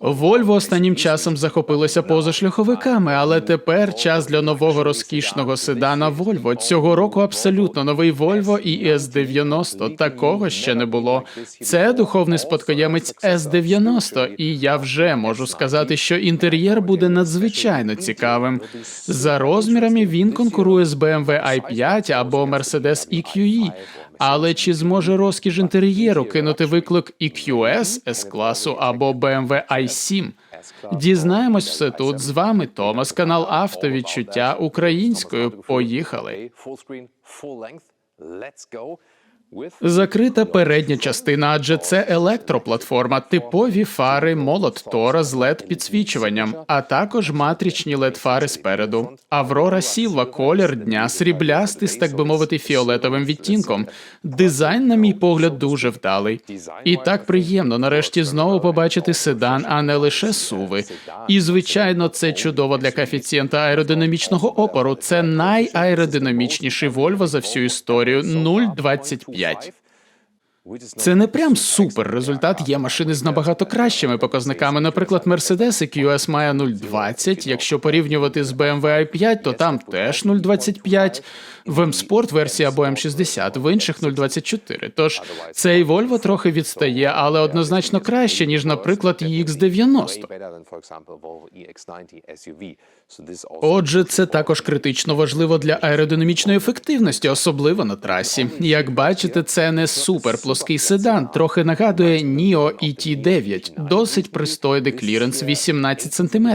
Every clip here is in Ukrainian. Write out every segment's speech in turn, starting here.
Volvo останнім часом захопилося позашляховиками, але тепер час для нового розкішного седана Volvo. Цього року абсолютно новий Volvo і S90. Такого ще не було. Це духовний спадкоємець S90, і я вже можу сказати, що інтер'єр буде надзвичайно цікавим. За розмірами він конкурує з BMW i5 або Mercedes EQE. Але чи зможе розкіш інтер'єру кинути виклик EQS S-класу або BMW i7? Дізнаємось все тут. З вами Томас, канал Автовідчуття українською. Поїхали. Закрита передня частина, адже це електроплатформа, типові фари молот Тора з led підсвічуванням, а також матричні led фари спереду. Аврора Сілва, колір дня, сріблястий з так би мовити фіолетовим відтінком. Дизайн, на мій погляд, дуже вдалий. І так приємно нарешті знову побачити седан, а не лише суви. І звичайно, це чудово для коефіцієнта аеродинамічного опору. Це найаеродинамічніший Volvo за всю історію 0,25. yet Це не прям супер результат. Є машини з набагато кращими показниками. Наприклад, Mercedes EQS має 0,20. Якщо порівнювати з BMW i5, то там теж 0,25. В M-Sport версія або M60, в інших 0,24. Тож цей Volvo трохи відстає, але однозначно краще, ніж, наприклад, EX90. Отже, це також критично важливо для аеродинамічної ефективності, особливо на трасі. Як бачите, це не супер плоский седан, трохи нагадує NIO ET9, досить пристойний кліренс 18 см.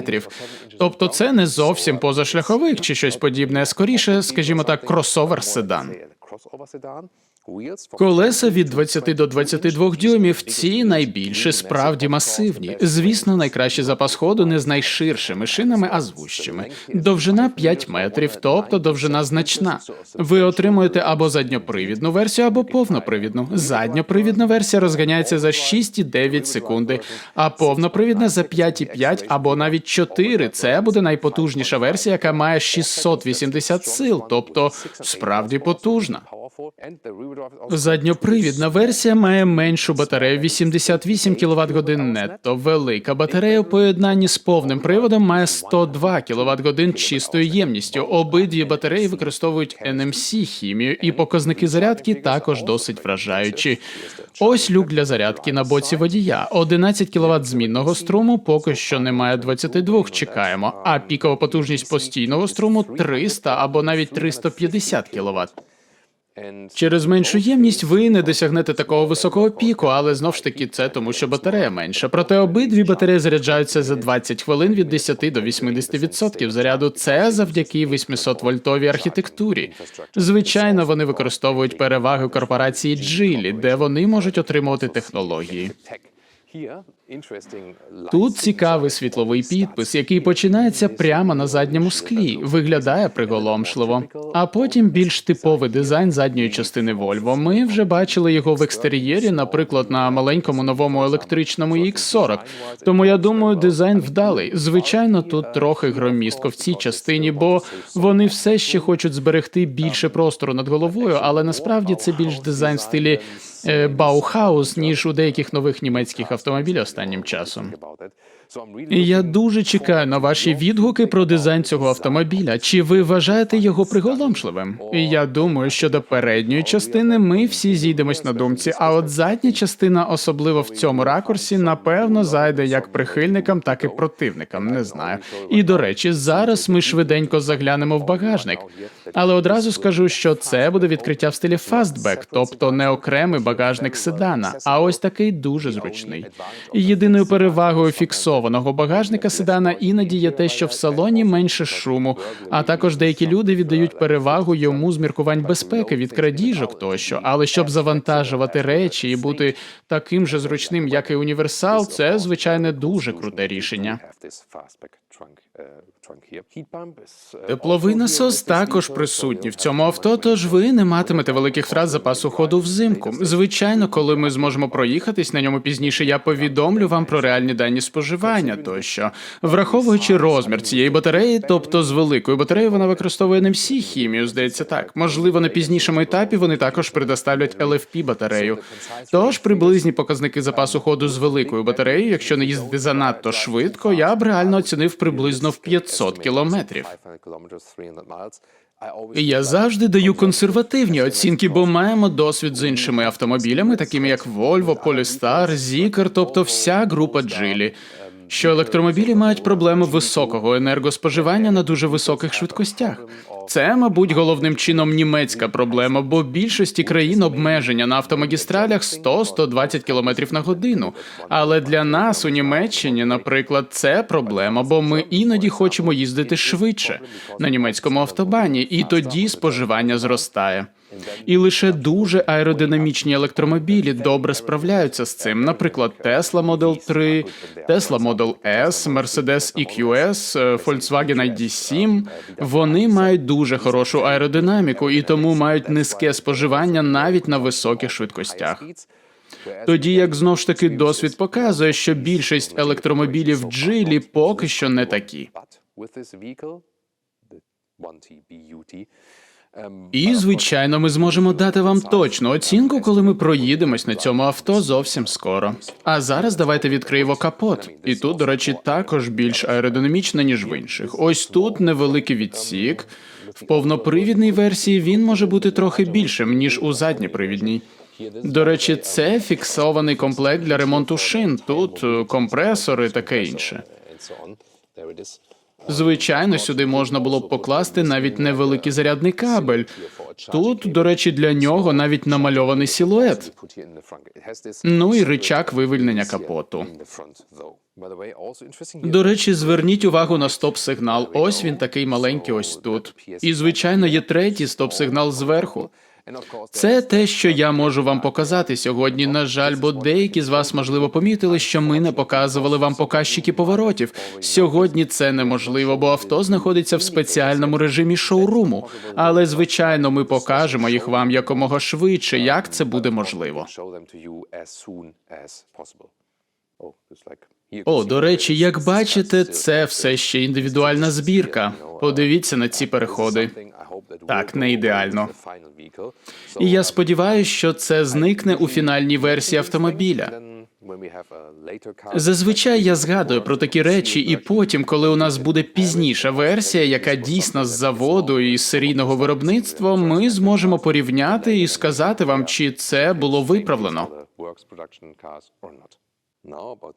Тобто це не зовсім позашляховик чи щось подібне, скоріше, скажімо так, кросовер седан. Колеса від 20 до 22 дюймів. Ці найбільші справді масивні. Звісно, найкращий запас ходу не з найширшими шинами, а з вущими. Довжина 5 метрів, тобто довжина значна. Ви отримуєте або задньопривідну версію, або повнопривідну. Задньопривідна версія розганяється за 6,9 секунди, а повнопривідна за 5,5 або навіть 4. Це буде найпотужніша версія, яка має 680 сил, тобто справді потужна. Задньопривідна версія має меншу батарею 88 кВт годин нетто. Велика батарея у поєднанні з повним приводом має 102 кВт годин чистою ємністю. Обидві батареї використовують NMC хімію, і показники зарядки також досить вражаючі. Ось люк для зарядки на боці водія. 11 кВт змінного струму, поки що немає 22, чекаємо. А пікова потужність постійного струму 300 або навіть 350 кВт. Через меншу ємність ви не досягнете такого високого піку, але знов ж таки це тому, що батарея менша. Проте обидві батареї заряджаються за 20 хвилин від 10 до 80% заряду. Це завдяки 800 вольтовій архітектурі. Звичайно, вони використовують переваги корпорації Geely, де вони можуть отримувати технології. Тут цікавий світловий підпис, який починається прямо на задньому склі, виглядає приголомшливо. А потім більш типовий дизайн задньої частини Volvo. Ми вже бачили його в екстер'єрі, наприклад, на маленькому новому електричному X40. Тому я думаю, дизайн вдалий. Звичайно, тут трохи громістко в цій частині, бо вони все ще хочуть зберегти більше простору над головою, але насправді це більш дизайн в стилі. Е, Баухаус, ніж у деяких нових німецьких автомобілів останнім часом. І я дуже чекаю на ваші відгуки про дизайн цього автомобіля. Чи ви вважаєте його приголомшливим? І я думаю, що до передньої частини ми всі зійдемось на думці. А от задня частина, особливо в цьому ракурсі, напевно, зайде як прихильникам, так і противникам. Не знаю. І до речі, зараз ми швиденько заглянемо в багажник. Але одразу скажу, що це буде відкриття в стилі фастбек, тобто не окремий багажник седана, а ось такий дуже зручний. Єдиною перевагою фіксованого багажника седана іноді є те, що в салоні менше шуму, а також деякі люди віддають перевагу йому з міркувань безпеки від крадіжок тощо. Але щоб завантажувати речі і бути таким же зручним, як і універсал, це звичайно дуже круте рішення. Тепловий насос також присутній в цьому авто, тож ви не матимете великих втрат запасу ходу взимку. Звичайно, коли ми зможемо проїхатись на ньому пізніше, я повідомлю вам про реальні дані споживання тощо. Враховуючи розмір цієї батареї, тобто з великою батареєю вона використовує NMC хімію, здається так. Можливо, на пізнішому етапі вони також предоставлять LFP батарею. Тож приблизні показники запасу ходу з великою батареєю, якщо не їздити занадто швидко, я б реально оцінив приблизно в 500 кілометрів. І Я завжди даю консервативні оцінки, бо маємо досвід з іншими автомобілями, такими як Volvo, Polestar, Zikr, тобто вся група Geely. Що електромобілі мають проблеми високого енергоспоживання на дуже високих швидкостях. Це, мабуть, головним чином німецька проблема, бо більшості країн обмеження на автомагістралях 100-120 км на годину. Але для нас у Німеччині, наприклад, це проблема, бо ми іноді хочемо їздити швидше на німецькому автобані, і тоді споживання зростає. І лише дуже аеродинамічні електромобілі добре справляються з цим. Наприклад, Tesla Model 3, Tesla Model S, Mercedes EQS, е, Volkswagen ID7. Вони мають дуже хорошу аеродинаміку і тому мають низьке споживання навіть на високих швидкостях. Тоді як знов ж таки досвід показує, що більшість електромобілів Geely поки що не такі. І звичайно, ми зможемо дати вам точну оцінку, коли ми проїдемось на цьому авто зовсім скоро. А зараз давайте відкриємо капот. І тут, до речі, також більш аеродинамічно, ніж в інших. Ось тут невеликий відсік. В повнопривідній версії він може бути трохи більшим ніж у задньопривідній. До речі, це фіксований комплект для ремонту шин. Тут е, компресори таке інше. Звичайно, сюди можна було б покласти навіть невеликий зарядний кабель. Тут, до речі, для нього навіть намальований силует. Ну і ричак вивільнення капоту. До речі, зверніть увагу на стоп-сигнал. Ось він такий маленький, ось тут. І звичайно, є третій стоп-сигнал зверху. Це те, що я можу вам показати сьогодні. На жаль, бо деякі з вас можливо помітили, що ми не показували вам показчики поворотів. Сьогодні це неможливо, бо авто знаходиться в спеціальному режимі шоуруму. Але звичайно, ми покажемо їх вам якомога швидше, як це буде можливо. О, до речі, як бачите, це все ще індивідуальна збірка. Подивіться на ці переходи. Так, не ідеально. І я сподіваюся, що це зникне у фінальній версії автомобіля. Зазвичай я згадую про такі речі, і потім, коли у нас буде пізніша версія, яка дійсно з заводу і з серійного виробництва, ми зможемо порівняти і сказати вам, чи це було виправлено.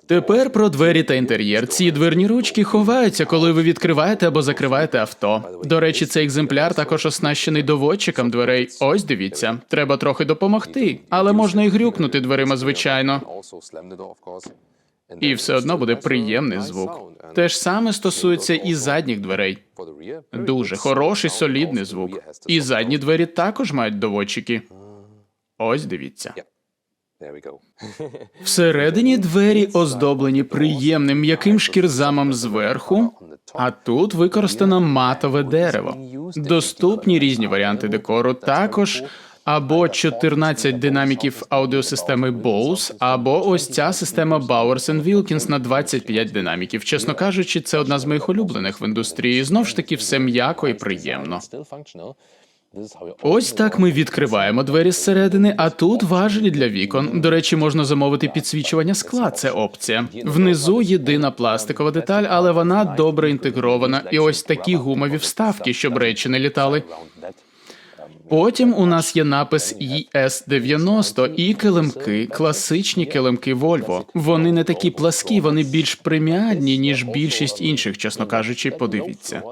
Тепер про двері та інтер'єр. Ці дверні ручки ховаються, коли ви відкриваєте або закриваєте авто. До речі, цей екземпляр також оснащений доводчиком дверей. Ось дивіться, треба трохи допомогти, але можна і грюкнути дверима, звичайно. І все одно буде приємний звук. Те ж саме стосується і задніх дверей. Дуже хороший, солідний звук. І задні двері також мають доводчики. Ось дивіться. Всередині двері оздоблені приємним м'яким шкірзамом зверху, а тут використано матове дерево. Доступні різні варіанти декору, також або 14 динаміків аудіосистеми Bose, або ось ця система Bowers Wilkins на 25 динаміків. Чесно кажучи, це одна з моїх улюблених в індустрії. Знов ж таки, все м'яко і приємно. Ось так ми відкриваємо двері зсередини, а тут важелі для вікон. До речі, можна замовити підсвічування скла. Це опція. Внизу єдина пластикова деталь, але вона добре інтегрована. І ось такі гумові вставки, щоб речі не літали. Потім у нас є напис ES90 і килимки, класичні килимки Volvo. Вони не такі пласкі, вони більш преміальні, ніж більшість інших, чесно кажучи, подивіться.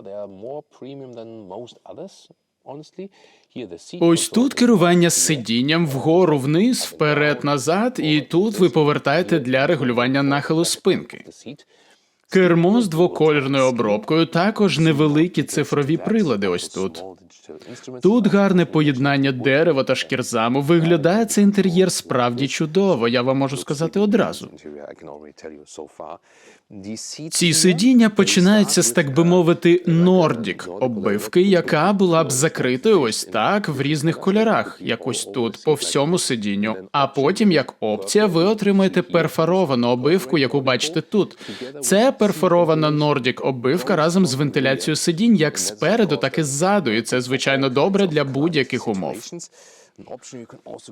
Ось тут керування сидінням вгору вниз, вперед, назад, і тут ви повертаєте для регулювання нахилу спинки. Кермо з двокольорною обробкою, також невеликі цифрові прилади. Ось тут. Тут гарне поєднання дерева та шкірзаму. Виглядає цей інтер'єр справді чудово. Я вам можу сказати одразу. Ці сидіння починаються з так би мовити нордік оббивки, яка була б закритою ось так в різних кольорах, як ось тут по всьому сидінню. А потім, як опція, ви отримаєте перфоровану оббивку, яку бачите тут. Це перфорована нордік оббивка разом з вентиляцією сидінь, як спереду, так і ззаду. І це звичайно добре для будь-яких умов.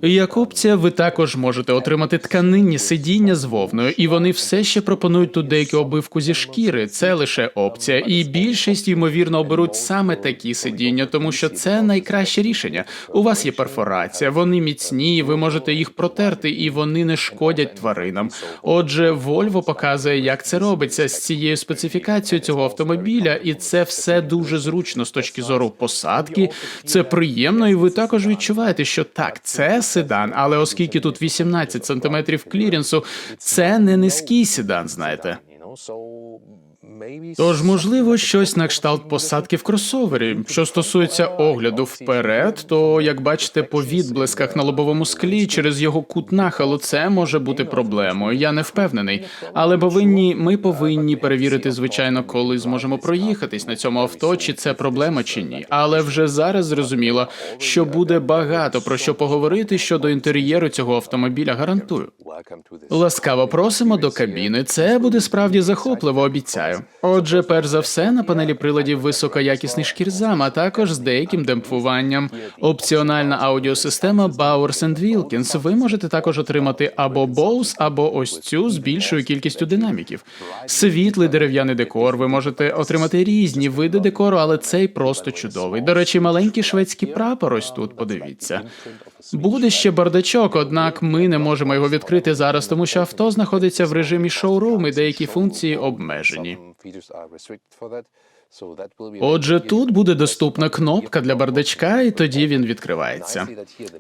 Як опція, ви також можете отримати тканинні сидіння з вовною, і вони все ще пропонують тут деяку обивку зі шкіри. Це лише опція, і більшість ймовірно оберуть саме такі сидіння, тому що це найкраще рішення. У вас є перфорація, вони міцні, ви можете їх протерти, і вони не шкодять тваринам. Отже, Volvo показує, як це робиться з цією специфікацією цього автомобіля, і це все дуже зручно з точки зору посадки. Це приємно, і ви також відчуваєте, що так, це седан, але оскільки тут 18 сантиметрів клірінсу, це не низький седан, знаєте. Тож, можливо, щось на кшталт посадки в кросовері. Що стосується огляду вперед, то як бачите, по відблисках на лобовому склі через його кут нахилу це може бути проблемою. Я не впевнений. Але повинні ми повинні перевірити, звичайно, коли зможемо проїхатись на цьому авто, чи це проблема, чи ні. Але вже зараз зрозуміло, що буде багато про що поговорити щодо інтер'єру цього автомобіля. Гарантую. Ласкаво просимо до кабіни. Це буде справді захопливо, обіцяю. Отже, перш за все, на панелі приладів високоякісний шкірзам, а також з деяким демпфуванням. Опціональна аудіосистема Bowers Wilkins. Ви можете також отримати або Bose, або ось цю з більшою кількістю динаміків. Світлий дерев'яний декор. Ви можете отримати різні види декору, але цей просто чудовий. До речі, маленький шведський прапор ось тут. Подивіться. Буде ще бардачок, однак ми не можемо його відкрити зараз, тому що авто знаходиться в режимі шоурум і деякі функції обмежені. Отже, тут буде доступна кнопка для бардачка, і тоді він відкривається.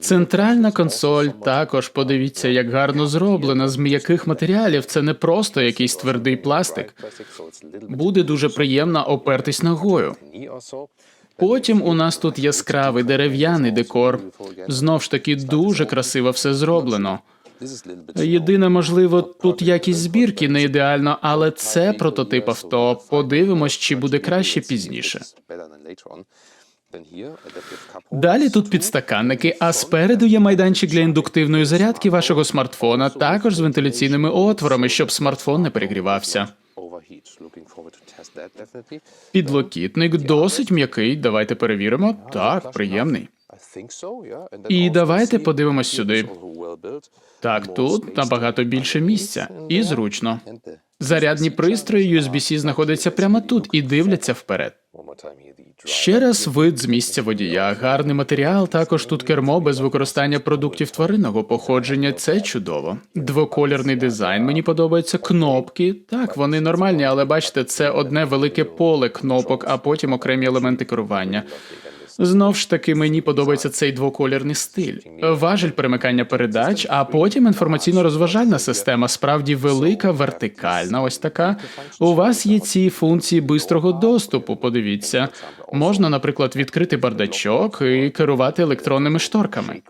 Центральна консоль також подивіться, як гарно зроблена з м'яких матеріалів. Це не просто якийсь твердий пластик. Буде дуже приємно опертись ногою. Потім у нас тут яскравий дерев'яний декор. Знов ж таки дуже красиво все зроблено. Єдине, можливо, тут якість збірки не ідеально, але це прототип авто. Подивимось, чи буде краще пізніше. Далі тут підстаканники, а спереду є майданчик для індуктивної зарядки вашого смартфона, також з вентиляційними отворами, щоб смартфон не перегрівався. Підлокітник досить м'який. Давайте перевіримо. Так, приємний. І давайте подивимось сюди. Так, тут набагато більше місця і зручно. Зарядні пристрої USB-C знаходяться прямо тут і дивляться вперед. Ще раз вид з місця водія, гарний матеріал. Також тут кермо без використання продуктів тваринного походження. Це чудово. Двоколірний дизайн. Мені подобаються кнопки. Так, вони нормальні, але бачите, це одне велике поле кнопок, а потім окремі елементи керування. Знов ж таки, мені подобається цей двоколірний стиль. Важель перемикання передач, а потім інформаційно-розважальна система, справді велика, вертикальна. Ось така. У вас є ці функції бистрого доступу. Подивіться, можна, наприклад, відкрити бардачок і керувати електронними шторками.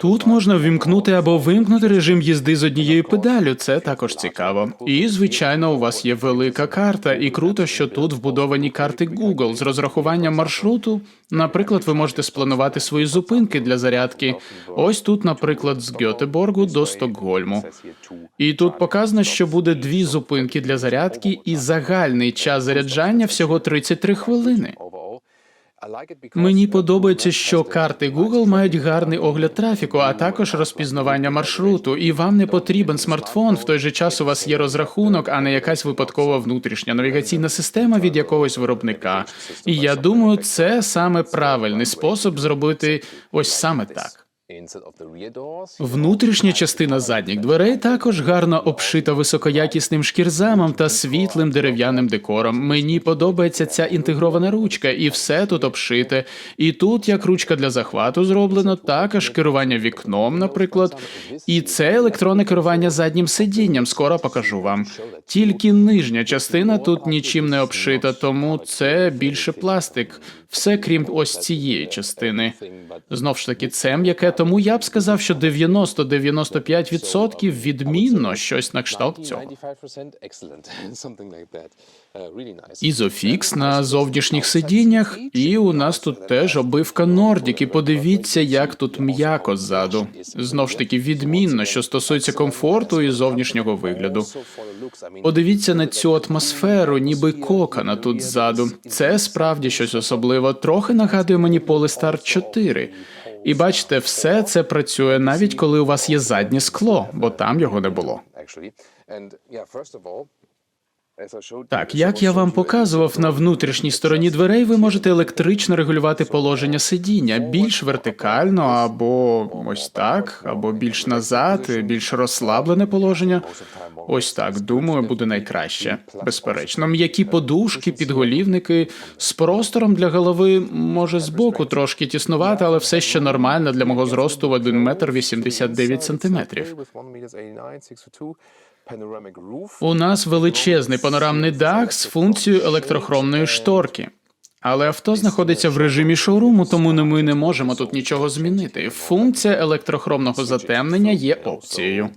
Тут можна ввімкнути або вимкнути режим їзди з однією педалю. Це також цікаво. І звичайно, у вас є велика карта, і круто, що тут вбудовані карти Google з розрахуванням маршруту. Наприклад, ви можете спланувати свої зупинки для зарядки. Ось тут, наприклад, з Гьотеборгу до Стокгольму. І тут показано, що буде дві зупинки для зарядки, і загальний час заряджання всього 33 хвилини. Мені подобається, що карти Google мають гарний огляд трафіку, а також розпізнавання маршруту, і вам не потрібен смартфон. В той же час у вас є розрахунок, а не якась випадкова внутрішня навігаційна система від якогось виробника. І я думаю, це саме правильний спосіб зробити ось саме так. Внутрішня частина задніх дверей також гарно обшита високоякісним шкірзамом та світлим дерев'яним декором. Мені подобається ця інтегрована ручка, і все тут обшите. І тут як ручка для захвату зроблено, так аж керування вікном, наприклад. І це електронне керування заднім сидінням. Скоро покажу вам. Тільки нижня частина тут нічим не обшита, тому це більше пластик. Все крім ось цієї частини. Знов ж таки, це м'яке, тому я б сказав, що 90-95% відмінно щось на кшталт цього. Ізофікс на зовнішніх сидіннях, і у нас тут теж обивка Nordic. І подивіться, як тут м'яко ззаду. Знов ж таки, відмінно, що стосується комфорту і зовнішнього вигляду. Подивіться на цю атмосферу, ніби кокана тут ззаду. Це справді щось особливе. Трохи нагадує мені Polestar 4. І бачите, все це працює навіть коли у вас є заднє скло, бо там його не було. Так, як я вам показував, на внутрішній стороні дверей ви можете електрично регулювати положення сидіння більш вертикально, або ось так, або більш назад, більш розслаблене положення. Ось так, думаю, буде найкраще. Безперечно, м'які подушки, підголівники з простором для голови може збоку трошки тіснувати, але все ще нормально для мого зросту в 1 метр 89 сантиметрів. У нас величезний панорамний дах з функцією електрохромної шторки. Але авто знаходиться в режимі шоуруму, тому ми не можемо тут нічого змінити. Функція електрохромного затемнення є опцією.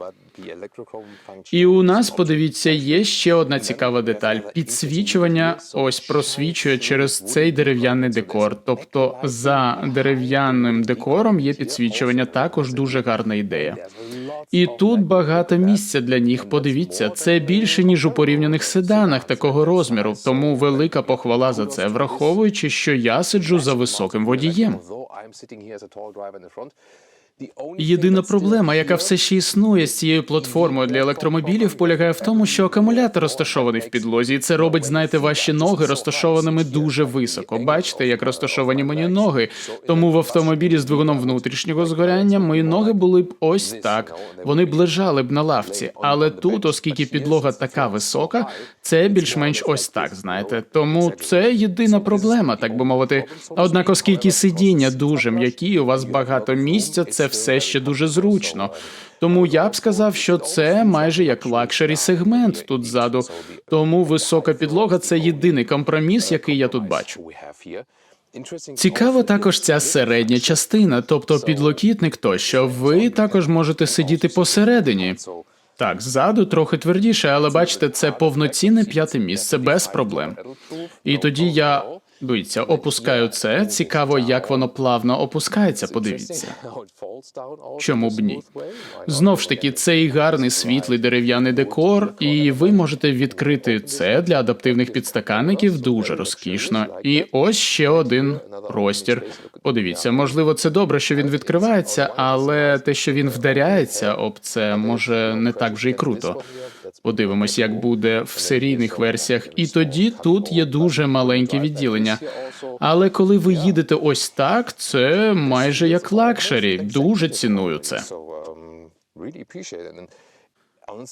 І у нас, подивіться, є ще одна цікава деталь: підсвічування ось просвічує через цей дерев'яний декор. Тобто за дерев'яним декором є підсвічування. Також дуже гарна ідея. І тут багато місця для ніг. Подивіться, це більше ніж у порівняних седанах такого розміру. Тому велика похвала за це, враховуючи, що я сиджу за високим водієм. Єдина проблема, яка все ще існує з цією платформою для електромобілів, полягає в тому, що акумулятор розташований в підлозі, і це робить, знаєте, ваші ноги розташованими дуже високо. Бачите, як розташовані мені ноги. Тому в автомобілі з двигуном внутрішнього згоряння мої ноги були б ось так. Вони б лежали б на лавці. Але тут, оскільки підлога така висока, це більш-менш ось так. Знаєте, тому це єдина проблема, так би мовити. Однак, оскільки сидіння дуже м'які, у вас багато місця, це все ще дуже зручно. Тому я б сказав, що це майже як лакшері сегмент тут ззаду. Тому висока підлога це єдиний компроміс, який я тут бачу. Цікаво також ця середня частина, тобто підлокітник тощо. Ви також можете сидіти посередині. Так, ззаду трохи твердіше, але бачите, це повноцінне п'яте місце без проблем. І тоді я дивіться, опускаю це. Цікаво, як воно плавно опускається. Подивіться. Чому б ні? Знов ж таки, цей гарний світлий дерев'яний декор, і ви можете відкрити це для адаптивних підстаканників дуже розкішно. І ось ще один простір. Подивіться, можливо, це добре, що він відкривається, але те, що він вдаряється об це, може не так вже й круто. Подивимось, як буде в серійних версіях. І тоді тут є дуже маленьке відділення. Але коли ви їдете ось так, це майже як лакшері. Дуже ціную це.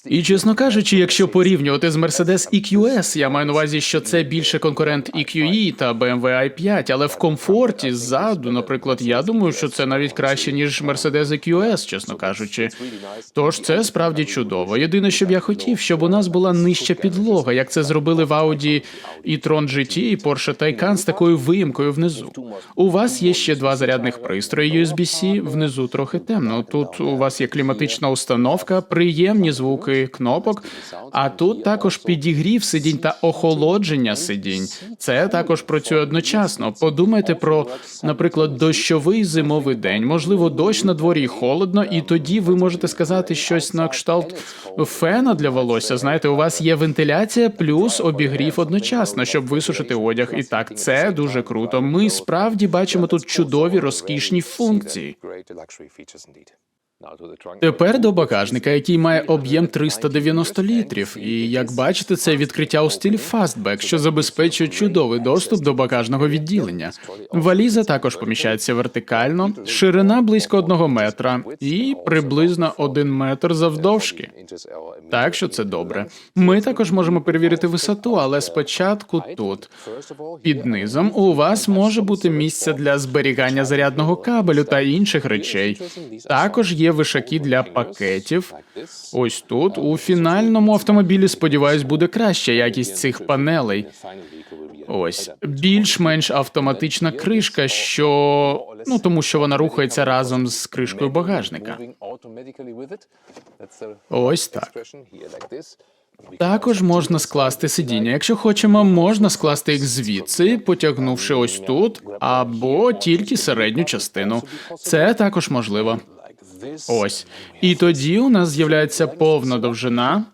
І чесно кажучи, якщо порівнювати з Mercedes EQS, я маю на увазі, що це більше конкурент EQE та BMW i5, але в комфорті ззаду, наприклад, я думаю, що це навіть краще ніж Mercedes EQS, чесно кажучи. Тож це справді чудово. Єдине, що б я хотів, щоб у нас була нижча підлога, як це зробили в Audi e-tron GT і Porsche Taycan з такою виїмкою внизу. У вас є ще два зарядних пристрої USB-C, внизу трохи темно. Тут у вас є кліматична установка, приємні звуки кнопок. А тут також підігрів сидінь та охолодження сидінь. Це також працює одночасно. Подумайте про, наприклад, дощовий зимовий день. Можливо, дощ на дворі холодно, і тоді ви можете сказати щось на кшталт фена для волосся. Знаєте, у вас є вентиляція плюс обігрів одночасно, щоб висушити одяг. І так, це дуже круто. Ми справді бачимо тут чудові розкішні функції. Тепер до багажника, який має об'єм 390 літрів, і як бачите, це відкриття у стилі фастбек, що забезпечує чудовий доступ до багажного відділення. Валіза також поміщається вертикально, ширина близько одного метра і приблизно один метр завдовжки. Так що це добре. Ми також можемо перевірити висоту, але спочатку тут. Під низом у вас може бути місце для зберігання зарядного кабелю та інших речей. Також є вишаки для пакетів. Ось тут у фінальному автомобілі, сподіваюсь, буде краща якість цих панелей. Ось більш-менш автоматична кришка, що ну тому, що вона рухається разом з кришкою багажника. Ось так. Також можна скласти сидіння. Якщо хочемо, можна скласти їх звідси, потягнувши ось тут, або тільки середню частину. Це також можливо. Ось. І тоді у нас з'являється повна довжина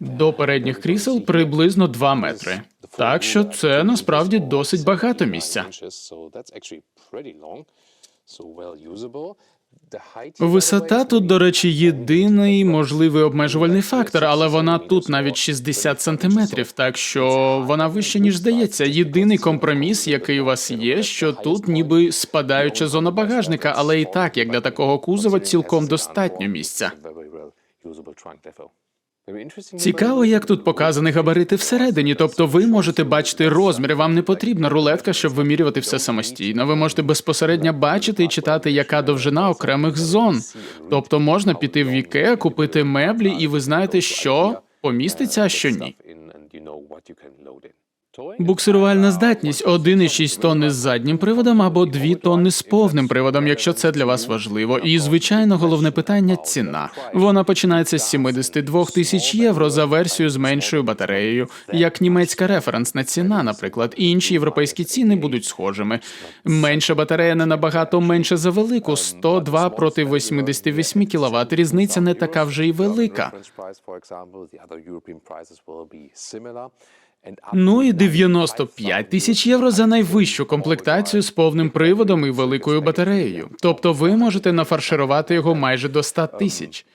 до передніх крісел приблизно 2 метри. Так що це насправді досить багато місця. Висота тут, до речі, єдиний можливий обмежувальний фактор, але вона тут навіть 60 сантиметрів, так що вона вища, ніж здається. Єдиний компроміс, який у вас є, що тут ніби спадаюча зона багажника, але і так, як для такого кузова, цілком достатньо місця. Цікаво, як тут показані габарити всередині. Тобто, ви можете бачити розміри. Вам не потрібна рулетка, щоб вимірювати все самостійно. Ви можете безпосередньо бачити і читати, яка довжина окремих зон. Тобто, можна піти в віке, купити меблі, і ви знаєте, що поміститься, а що ні. Буксирувальна здатність 1,6 тонни з заднім приводом або 2 тонни з повним приводом, якщо це для вас важливо. І звичайно, головне питання ціна. Вона починається з 72 тисяч євро за версію з меншою батареєю, як німецька референсна ціна, наприклад. Інші європейські ціни будуть схожими. Менша батарея не набагато менше за велику 102 проти 88 кВт. Різниця не така вже й велика. Ну і 95 тисяч євро за найвищу комплектацію з повним приводом і великою батареєю. Тобто ви можете нафарширувати його майже до 100 тисяч.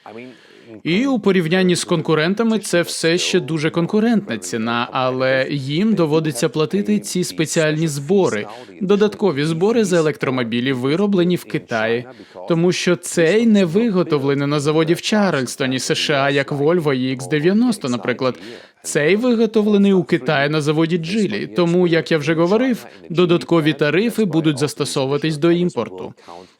І у порівнянні з конкурентами це все ще дуже конкурентна ціна, але їм доводиться платити ці спеціальні збори, додаткові збори за електромобілі, вироблені в Китаї, тому що цей не виготовлений на заводі в Чарльстоні, США, як Volvo EX90, наприклад. Цей виготовлений у Китаї на заводі Джилі. Тому, як я вже говорив, додаткові тарифи будуть застосовуватись до імпорту.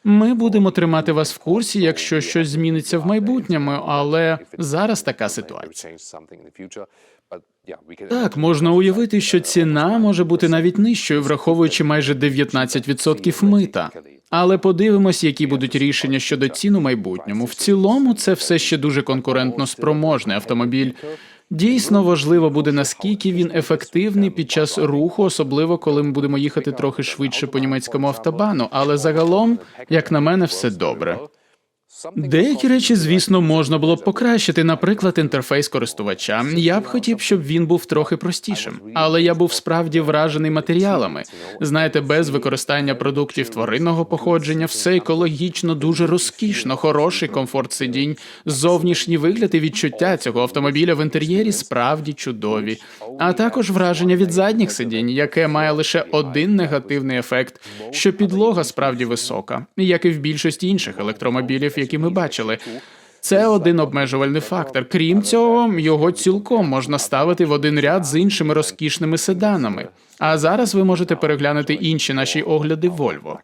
Ми будемо тримати вас в курсі, якщо щось зміниться в майбутньому, але зараз така ситуація. Так, можна уявити, що ціна може бути навіть нижчою, враховуючи майже 19% мита. Але подивимось, які будуть рішення щодо цін у майбутньому. В цілому, це все ще дуже конкурентно спроможний автомобіль. Дійсно важливо буде наскільки він ефективний під час руху, особливо коли ми будемо їхати трохи швидше по німецькому автобану. Але загалом, як на мене, все добре. Деякі речі, звісно, можна було б покращити, наприклад, інтерфейс користувача. Я б хотів, щоб він був трохи простішим, але я був справді вражений матеріалами. Знаєте, без використання продуктів тваринного походження, все екологічно дуже розкішно, хороший комфорт сидінь, зовнішній вигляд і відчуття цього автомобіля в інтер'єрі справді чудові. А також враження від задніх сидінь, яке має лише один негативний ефект, що підлога справді висока, як і в більшості інших електромобілів, які ми бачили. Це один обмежувальний фактор. Крім цього, його цілком можна ставити в один ряд з іншими розкішними седанами. А зараз ви можете переглянути інші наші огляди Volvo.